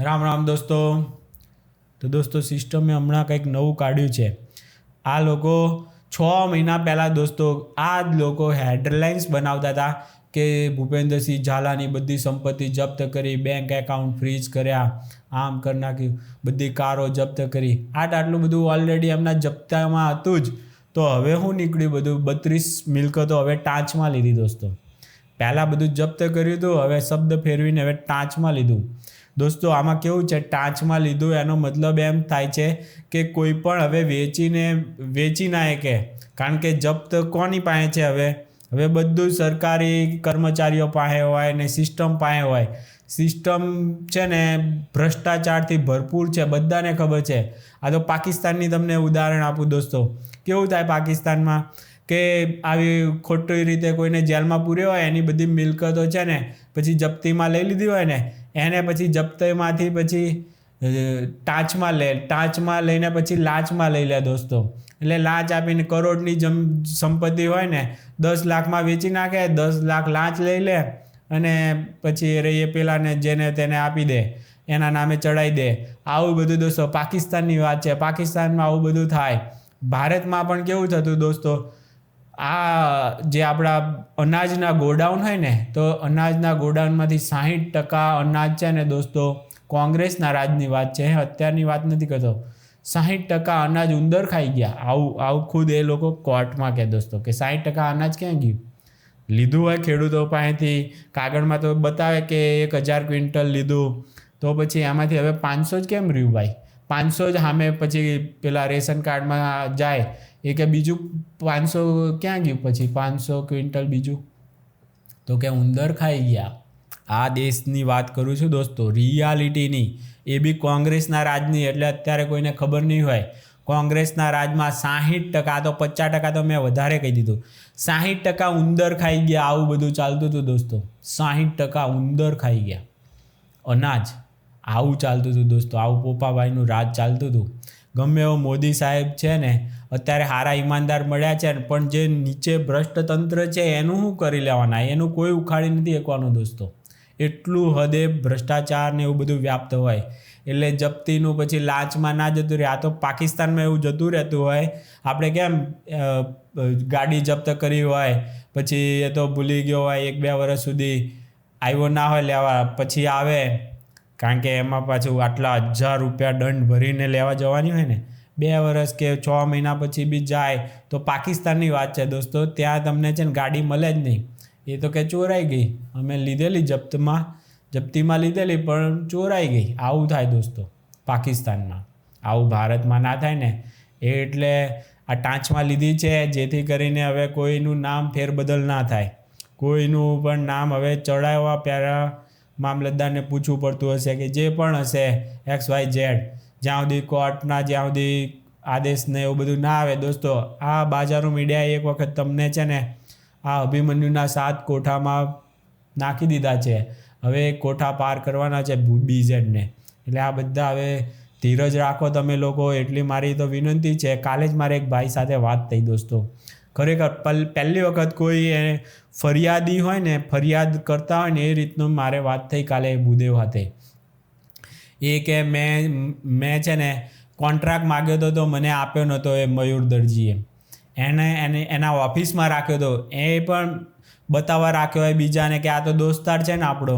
રામ રામ દોસ્તો. તો દોસ્તો સિસ્ટમે હમણાં કંઈક નવું કાઢ્યું છે. આ લોકો છ મહિના પહેલાં દોસ્તો, આ જ લોકો હેડલાઇન્સ બનાવતા હતા કે ભૂપેન્દ્રસિંહ ઝાલાની બધી સંપત્તિ જપ્ત કરી બેંક એકાઉન્ટ ફ્રીઝ કર્યા, આમ કરી નાખ્યું, બધી કારો જપ્ત કરી. આટ આટલું બધું ઓલરેડી એમના જપ્તામાં હતું જ. તો હવે હું નીકળ્યું બધું? બત્રીસ મિલકતો હવે ટાંચમાં લીધી દોસ્તો. પહેલાં બધું જપ્ત કર્યું હતું, હવે શબ્દ ફેરવીને હવે ટાંચમાં લીધું. દોસ્તો, આમાં કેવું છે? ટાંચમાં લીધું, એનો મતલબ એમ થાય છે કે કોઈ પણ હવે વેચીને, વેચી ના કે કારણ કે જપ્ત કોની પાસે છે હવે? હવે બધું સરકારી કર્મચારીઓ પાસે હોય ને સિસ્ટમ પાસે હોય. સિસ્ટમ છે ને ભ્રષ્ટાચારથી ભરપૂર છે, બધાને ખબર છે. આ તો પાકિસ્તાનની તમને ઉદાહરણ આપું દોસ્તો. કેવું થાય પાકિસ્તાનમાં? કે આવી ખોટી રીતે કોઈને જેલમાં પૂર્યો હોય, એની બધી મિલકતો છે ને, પછી જપ્તીમાં લઈ લીધી હોય ને એને પછી જપ્તીમાંથી પછી ટાચમાં લે, ટાંચમાં લઈને પછી લાંચમાં લઈ લે દોસ્તો. એટલે લાંચ આપીને કરોડની જમ, સંપત્તિ હોય ને, દસ લાખમાં વેચી નાખે, દસ લાખ લાંચ લઈ લે અને પછી એ રહી પેલાને જેને તેને આપી દે, એના નામે ચડાવી દે. આવું બધું દોસ્તો પાકિસ્તાનની વાત છે. પાકિસ્તાનમાં આવું બધું થાય. ભારતમાં પણ કેવું થતું દોસ્તો? આ જે આપણા અનાજના ગોડાઉન હોય ને, તો અનાજના ગોડાઉનમાંથી સાહીઠ ટકા અનાજ છે ને દોસ્તો, કોંગ્રેસના રાજની વાત છે. અત્યારની વાત નથી કરતો. સાહીઠ ટકા અનાજ ઉંદર ખાઈ ગયા. આવું આવું ખુદ એ લોકો કોર્ટમાં કહે દોસ્તો કે સાહીઠ ટકા અનાજ ક્યાં ગયું? લીધું હોય ખેડૂતો પાસેથી, કાગળમાં તો બતાવે કે એક હજાર ક્વિન્ટલ લીધું. તો પછી એમાંથી હવે પાંચસો જ કેમ રહ્યું ભાઈ? પાંચસો જ સામે પછી પેલા રેશન કાર્ડમાં જાય. એ કે બીજું પાંચસો ક્યાં ગયું? પછી પાંચસો ક્વિન્ટલ બીજું. તો કે ઉંદર ખાઈ ગયા. આ દેશની વાત કરું છું દોસ્તો, રિયાલિટીની. એ બી કોંગ્રેસના રાજની, એટલે અત્યારે કોઈને ખબર નહીં હોય. કોંગ્રેસના રાજમાં સાહીઠ ટકા તો પચાસ ટકા તો મેં વધારે કહી દીધું. સાહીઠ ટકા ઉંદર ખાઈ ગયા, આવું બધું ચાલતું હતું દોસ્તો. સાહીઠ ટકા ઉંદર ખાઈ ગયા. અનાજ. આવું ચાલતું હતું દોસ્તો, આવું પોપાભાઈનું રાજ ચાલતું હતું. ગમે એવો મોદી સાહેબ છે ને, અત્યારે સારા ઈમાનદાર મળ્યા છે પણ જે નીચે ભ્રષ્ટ તંત્ર છે એનું શું કરી લેવાના? એનું કોઈ ઉખાડી નથી એકવાનું દોસ્તો. એટલું હદે ભ્રષ્ટાચાર ને એવું બધું વ્યાપ્ત હોય. એટલે જપ્તીનું પછી લાંચમાં ના જતું રહે. આ તો પાકિસ્તાનમાં એવું જતું રહેતું હોય. આપણે કેમ ગાડી જપ્ત કરી હોય, પછી એ તો ભૂલી ગયો હોય એક બે વર્ષ સુધી. આવ્યો ના હોય, લેવા, પછી આવે. કારણ કે એમાં પાછું આટલા હજાર રૂપિયા દંડ ભરીને લેવા જવાની હોય ને, બે વર્ષ કે છ મહિના પછી બી જાય, તો પાકિસ્તાનની વાત છે દોસ્તો, ત્યાં તમને છે ને ગાડી મળે જ નહીં. એ તો કે ચોરાઈ ગઈ. અમે લીધેલી જપ્તમાં, જપ્તીમાં લીધેલી, પણ ચોરાઈ ગઈ. આવું થાય દોસ્તો, પાકિસ્તાનમાં. આવું ભારતમાં ના થાય ને. એટલે આ ટાંચમાં લીધી છે, જેથી કરીને હવે કોઈનું નામ ફેરબદલ ના થાય. કોઈનું પણ નામ હવે ચડાવવા પહેલાં મામલતદારને પૂછવું પડતું હશે કે જે પણ હશે એક્સ વાય ઝેડ, જ્યાં સુધી કોર્ટના જ્યાં સુધી આદેશને એવું બધું ના આવે દોસ્તો, આ બાજારો મીડિયાએ એક વખત તમને છે ને આ અભિમન્યુના સાત કોઠામાં નાખી દીધા છે. હવે કોઠા પાર કરવાના છે બીઝેડને. એટલે આ બધા હવે ધીરજ રાખો તમે લોકો, એટલી મારી તો વિનંતી છે. કાલે જ મારે એક ભાઈ સાથે વાત થઈ દોસ્તો. ખરેખર પહેલી વખત કોઈ એ ફરિયાદી હોય ને, ફરિયાદ કરતા હોય ને, એ રીતનું મારે વાત થઈ કાલે ભૂદેવ હાથે. એ કે મેં મેં છે ને, કોન્ટ્રાક્ટ માગ્યો હતો તો મને આપ્યો નહોતો એ મયુર દરજીએ. એને એને, એના ઓફિસમાં રાખ્યો હતો એ પણ બતાવવા રાખ્યો હોય બીજાને કે આ તો દોસ્તાર છે ને આપણો.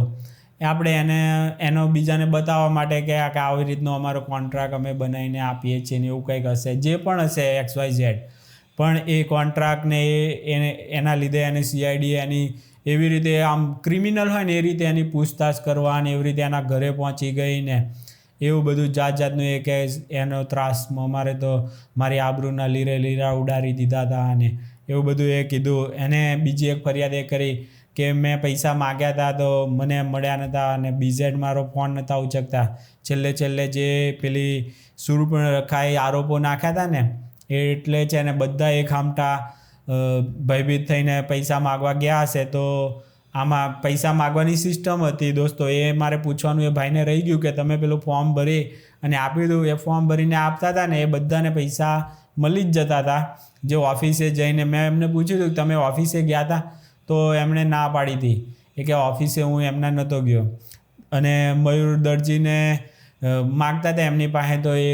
એ આપણે એને, એનો બીજાને બતાવવા માટે કે આ કે આવી રીતનો અમારો કોન્ટ્રાક્ટ અમે બનાવીને આપીએ છીએ ને એવું કંઈક હશે, જે પણ હશે એક્સ વાય ઝેડ. પણ એ કોન્ટ્રાક્ટને એને, એના લીધે એને સીઆઈડી એની એવી રીતે આમ ક્રિમિનલ હોય ને એ રીતે એની પૂછતાછ કરવા ને એવી રીતે એના ઘરે પહોંચી ગઈ ને એવું બધું જાત જાતનું એ કે એનો ત્રાસ અમારે તો મારી આબરૂના લીરે લીરા ઉડાડી દીધા હતા અને એવું બધું એ કીધું. એને બીજી એક ફરિયાદ એ કરી કે મેં પૈસા માગ્યા હતા તો મને મળ્યા નહોતા અને બીઝેડ મારો ફોન નહોતા ઉચકતા. છેલ્લે છેલ્લે જે પેલી સુરપણખાએ આરોપો નાખ્યા હતા ને એટલે છે ને બધા એક આમટા ભયભીત થઈને પૈસા માગવા ગયા હશે તો આમાં પૈસા માગવાની સિસ્ટમ હતી દોસ્તો. એ મારે પૂછવાનું, એ ભાઈને રહી ગયું કે તમે પેલું ફોર્મ ભરી અને આપી દઉં. એ ફોર્મ ભરીને આપતા હતા ને એ બધાને પૈસા મળી જ જતા હતા. જે ઓફિસે જઈને મેં એમને પૂછ્યું હતું કે તમે ઓફિસે ગયા હતા તો એમણે ના પાડી હતી. એ કે ઓફિસે હું એમના નહોતો ગયો. અને મયુર દરજીને માગતા હતા એમની પાસે તો એ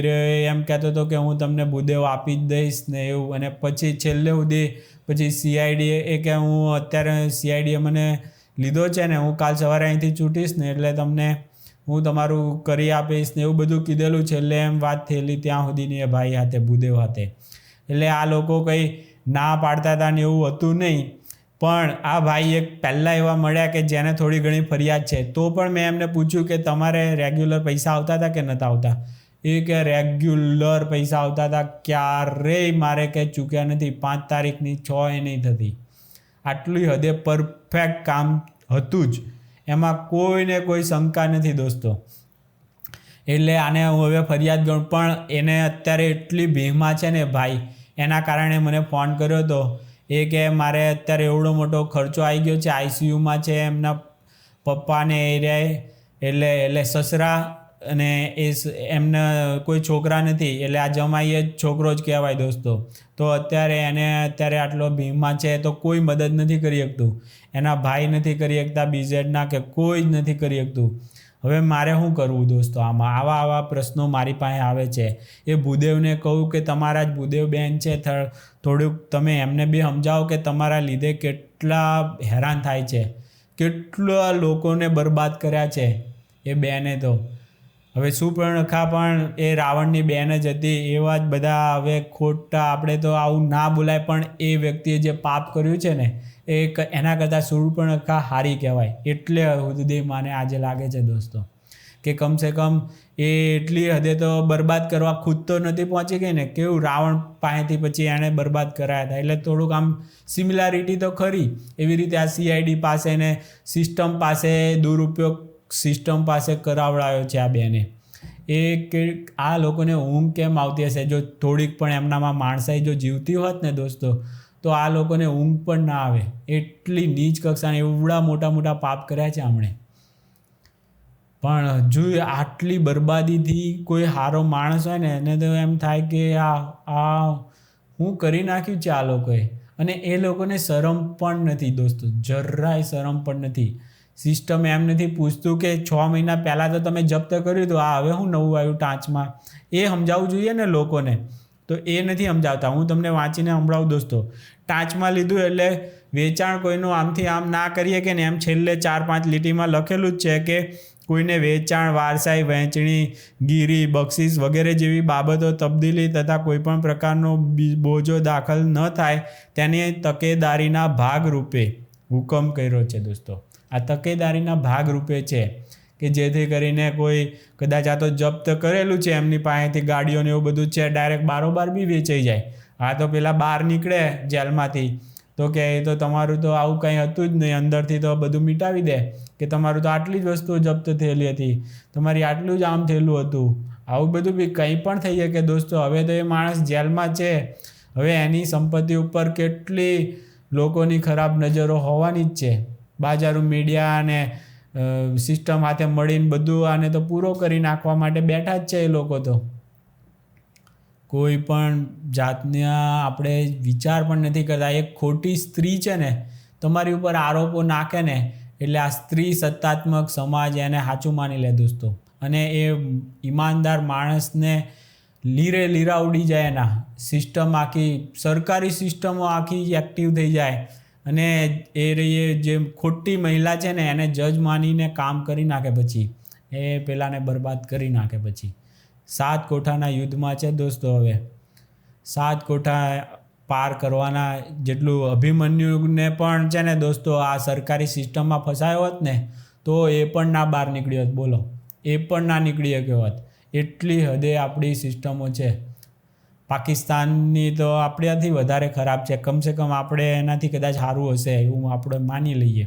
એમ કહેતો હતો કે હું તમને બુદેવ આપી જ દઈશ ને એવું. અને પછી છેલ્લે સુધી પછી સીઆઈડીએ એ કે હું અત્યારે સીઆઈડીએ મને લીધો છે ને, હું કાલ સવારે અહીંથી છૂટીશ ને એટલે તમને હું તમારું કરી આપીશ ને એવું બધું કીધેલું છેલ્લે એમ વાત થયેલી ત્યાં સુધીની એ ભાઈ હાથે ભૂદેવ હાથે. એટલે આ લોકો કંઈ ના પાડતા હતા ને એવું હતું નહીં. પણ આ ભાઈ એક પહેલાં એવા મળ્યા કે જેને થોડી ઘણી ફરિયાદ છે. તો પણ મેં એમને પૂછ્યું કે તમારે રેગ્યુલર પૈસા આવતા હતા કે નહોતા આવતા? એ કે રેગ્યુલર પૈસા આવતા હતા. ક્યારેય મારે કંઈ ચૂક્યા નથી. પાંચ તારીખની છ એ નહીં થતી. આટલી હદે પરફેક્ટ કામ હતું જ. એમાં કોઈને કોઈ શંકા નથી દોસ્તો. એટલે આને હું હવે ફરિયાદ ગણ પણ એને અત્યારે એટલી ભીમાં છે ને ભાઈ, એના કારણે મને ફોન કર્યો હતો એ કે મારે અત્યારે એવડો મોટો ખર્ચો આવી ગયો છે આઈસીયુમાં છે, એમના પપ્પાને એ રહે, એટલે એટલે સસરા અને એ એમને કોઈ છોકરા નથી, એટલે આ જમાઈએ જ છોકરો જ કહેવાય દોસ્તો. તો અત્યારે એને અત્યારે આટલો ભીમાં છે તો કોઈ મદદ નથી કરી શકતું. એના ભાઈ નથી કરી શકતા બીઝેડના કે કોઈ જ નથી કરી શકતું. હવે મારે શું કરવું દોસ્તો? આમાં આવા આવા પ્રશ્નો મારી પાસે આવે છે. એ ભૂદેવને કહું કે તમારા જ ભૂદેવ બેન છે થોડુંક તમે એમને બી સમજાવો કે તમારા લીધે કેટલા હેરાન થાય છે. કેટલા લોકોને બરબાદ કર્યા છે એ બેને તો. હવે સુપર્ણખા પણ એ રાવણની બેન જ હતી, એવા જ બધા હવે ખોટા આપણે તો આવું ના બોલાય, પણ એ વ્યક્તિએ જે પાપ કર્યું છે ને, એ એના કરતાં સુપર્ણખા હારી કહેવાય. એટલે હૃદય મને આજે લાગે છે દોસ્તો, કે કમસે કમ એ એટલી હદે તો બરબાદ કરવા ખુદ તો નથી પહોંચી ગઈ ને, કેવું રાવણ પાસેથી પછી એણે બરબાદ કરાયા હતા. એટલે થોડુંક આમ સિમિલારિટી તો ખરી. એવી રીતે આ સીઆઈડી પાસે ને સિસ્ટમ પાસે દુરુપયોગ સિસ્ટમ પાસે કરાવડાયો છે આ બેને. એ કે આ લોકોને ઊંઘ કેમ આવતી હશે? જો થોડીક પણ એમનામાં માણસાઈ જો જીવતી હોત ને દોસ્તો, તો આ લોકોને ઊંઘ પણ ના આવે. એટલી નીચ કક્ષાને એવડા મોટા મોટા પાપ કર્યા છે આમણે. પણ જો આટલી બરબાદીથી કોઈ સારો માણસ હોય ને, એને તો એમ થાય કે આ આ હું કરી નાખ્યું છે આ લોકોએ. અને એ લોકોને શરમ પણ નથી દોસ્તો. જરાય શરમ પણ નથી. સિસ્ટમ એમ નથી પૂછતું કે છ મહિના પહેલાં તો તમે જપ્ત કર્યું હતું, આ હવે હું નવું આવ્યું ટાંચમાં. એ સમજાવવું જોઈએ ને લોકોને. તો એ નથી સમજાવતા. હું તમને વાંચીને સંભળાવું દોસ્તો. ટાંચમાં લીધું એટલે વેચાણ કોઈનું આમથી આમ ના કરીએ કે ને એમ છેલ્લે ચાર પાંચ લીટીમાં લખેલું જ છે કે કોઈને વેચાણ, વારસાઈ, વહેંચણી, ગીરી, બક્ષિસ વગેરે જેવી બાબતો તબદીલી તથા કોઈપણ પ્રકારનો બોજો દાખલ ન થાય તેની તકેદારીના ભાગરૂપે હુકમ કર્યો છે દોસ્તો. આ તકેદારીના ભાગરૂપે છે કે જેથી કરીને કોઈ કદાચ આ તો જપ્ત કરેલું છે એમની પાસેથી ગાડીઓને એવું બધું છે, ડાયરેક્ટ બારોબાર બી વેચાઈ જાય. આ તો પેલા બહાર નીકળે જેલમાંથી. તો કે એ તો તમારું તો આવું કંઈ હતું જ નહીં, અંદરથી તો બધું મિટાવી દે કે તમારું તો આટલી જ વસ્તુઓ જપ્ત થયેલી હતી, તમારી આટલું જ આમ થયેલું હતું. આવું બધું બી કંઈ પણ થઈ શકે દોસ્તો, હવે તો એ માણસ જેલમાં છે. હવે એની સંપત્તિ ઉપર કેટલી લોકોની ખરાબ નજરો હોવાની જ છે. બાજારું મીડિયા અને સિસ્ટમ હાથે મળીને બધું આને તો પૂરો કરી નાખવા માટે બેઠા જ છે એ લોકો તો. કોઈ પણ જાતના આપણે વિચાર પણ નથી કરતા. એક ખોટી સ્ત્રી છે ને, તમારી ઉપર આરોપો નાખે ને, એટલે આ સ્ત્રી સત્તાત્મક સમાજ એને સાચું માની લે દોસ્તો. અને એ ઈમાનદાર માણસને લીરે લીરા ઉડી જાય એના. સિસ્ટમ આખી, સરકારી સિસ્ટમો આખી એક્ટિવ થઈ જાય. અને એ રહી જે ખોટી મહિલા છે ને, એને જજ માનીને કામ કરી નાખે પછી. એ પેલાને બરબાદ કરી નાખે પછી. સાત કોઠાના યુદ્ધમાં છે દોસ્તો હવે. સાત કોઠા પાર કરવાના જેટલું અભિમન્યુને પણ છે ને દોસ્તો, આ સરકારી સિસ્ટમમાં ફસાયો હોત ને, તો એ પણ ના બહાર નીકળ્યો હોત. બોલો. એ પણ ના નીકળી શક્યો હોત? એટલી હદે આપણી સિસ્ટમો છે. પાકિસ્તાનની તો આપણાથી વધારે ખરાબ છે. કમસે કમ આપણે એનાથી કદાચ સારું હશે એવું આપણે માની લઈએ.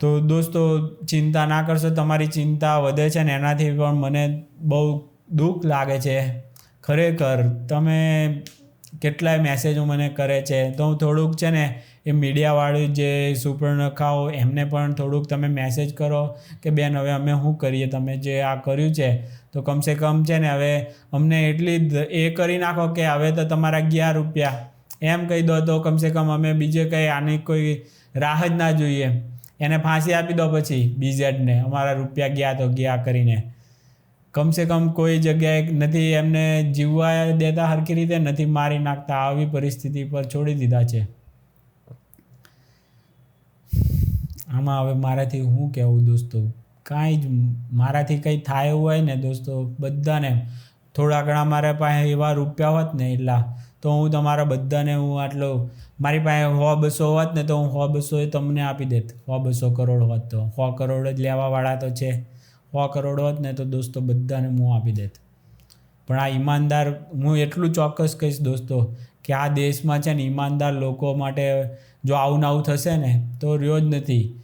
તો દોસ્તો, ચિંતા ના કરશો, તમારી ચિંતા વધે છે ને એનાથી પણ મને બહુ દુઃખ લાગે છે. ખરેખર, તમે કેટલાય મેસેજો મને કરે છે. તો હું થોડુંક છે ને, એ મીડિયાવાળું જે સુપર્ણખાઓ એમને પણ થોડુંક તમે મેસેજ કરો કે, બેન, હવે અમે શું કરીએ? તમે જે આ કર્યું છે, તો કમસે કમ છે ને, હવે અમને એટલી એ કરી નાખો કે, હવે તો તમારા અગિયાર રૂપિયા. એમ કહી દો તો કમસે કમ અમે બીજે કંઈ આની કોઈ રાહ જ ના જોઈએ. એને ફાંસી આપી દો પછી બીજેડને અમારા રૂપિયા ગયા તો ગયા કરીને. કમસે કમ કોઈ જગ્યાએ નથી એમને જીવવા દેતા હરખી રીતે, નથી મારી નાખતા, આવી પરિસ્થિતિ પર છોડી દીધા છે. આમાં હવે મારાથી હું કહેવું દોસ્તો? કાંઈ જ મારાથી કંઈ થાય એવું હોય ને દોસ્તો, બધાને થોડા ઘણા મારા પાસે એવા રૂપિયા હોત ને એટલા, તો હું તમારા બધાને હું આટલો, મારી પાસે સો બસો હોત ને તો હું સો બસો એ તમને આપી દેત. સો બસો કરોડ હોત તો. સો કરોડ જ લેવાવાળા તો છે. સો કરોડ હોત ને તો દોસ્તો બધાને હું આપી દેત. પણ આ ઈમાનદાર, હું એટલું ચોક્કસ કહીશ દોસ્તો કે આ દેશમાં છે ને ઈમાનદાર લોકો માટે જો આવું આવું થશે ને તો રહ્યો જ નથી.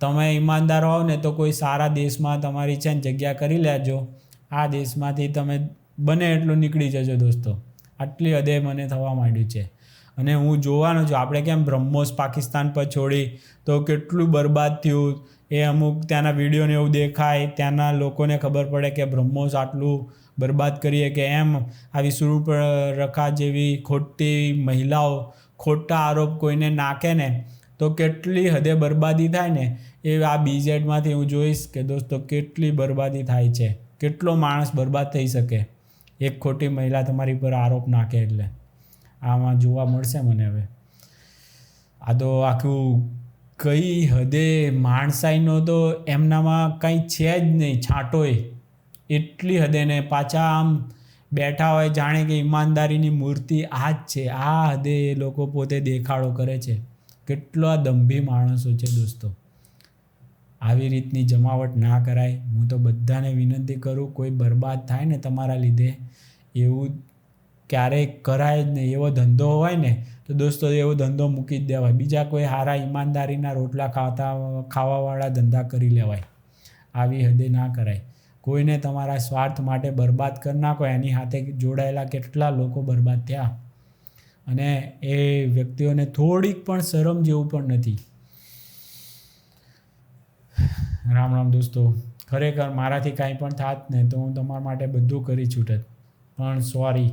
તમે ઈમાનદાર હોવ ને તો કોઈ સારા દેશમાં તમારી છે ને જગ્યા કરી લેજો. આ દેશમાંથી તમે બને એટલું નીકળી જજો દોસ્તો. આટલી હદે મને થવા માંડ્યું છે. અને હું જોવાનો છું, આપણે કેમ બ્રહ્મોસ પાકિસ્તાન પર છોડી, તો કેટલું બરબાદ થયું. એ અમુક ત્યાંના વિડીયોને એવું દેખાય, ત્યાંના લોકોને ખબર પડે કે બ્રહ્મોસ આટલું બરબાદ કરીએ કે એમ. આવી સુરપરખા જેવી ખોટી મહિલાઓ, ખોટા આરોપ કોઈને નાખે ને, તો કેટલી હદે બરબાદી થાય ને? એ આ બીઝેડમાંથી હું જોઈશ કે દોસ્તો કેટલી બરબાદી થાય છે. કેટલો માણસ બરબાદ થઈ શકે? એક ખોટી મહિલા તમારી પર આરોપ નાખે એટલે. આમાં જોવા મળશે મને હવે. આ તો આખું કઈ હદે માણસાઈનો તો એમનામાં કંઈ છે જ નહીં, છાંટોય. એટલી હદે ને પાછા આમ બેઠા હોય જાણે કે ઈમાનદારીની મૂર્તિ આ જ છે. આ હદે એ લોકો પોતે દેખાડો કરે છે. કેટલા દંભી માણસો છે દોસ્તો. આવી રીતની જમાવટ ના કરાય. હું તો બધાને વિનંતી કરું, કોઈ બરબાદ થાય ને તમારા લીધે, એવું ક્યારેય કરાય જ નહીં. એવો ધંધો હોય ને, તો દોસ્તો એવો ધંધો મૂકી જ દેવાય. બીજા કોઈ સારા ઈમાનદારીના રોટલા ખાતા, ખાવાવાળા ધંધા કરી લેવાય. આવી હદે ના કરાય. કોઈને તમારા સ્વાર્થ માટે બરબાદ કરી નાખો. એની સાથે જોડાયેલા કેટલા લોકો બરબાદ થયા. અને એ વ્યક્તિઓને થોડીક પણ શરમ જેવું પણ નથી. રામ રામ દોસ્તો. ખરેખર મારાથી કાંઈ પણ થાત ને, તો હું તમારા માટે બધું કરી છૂટત. પણ સોરી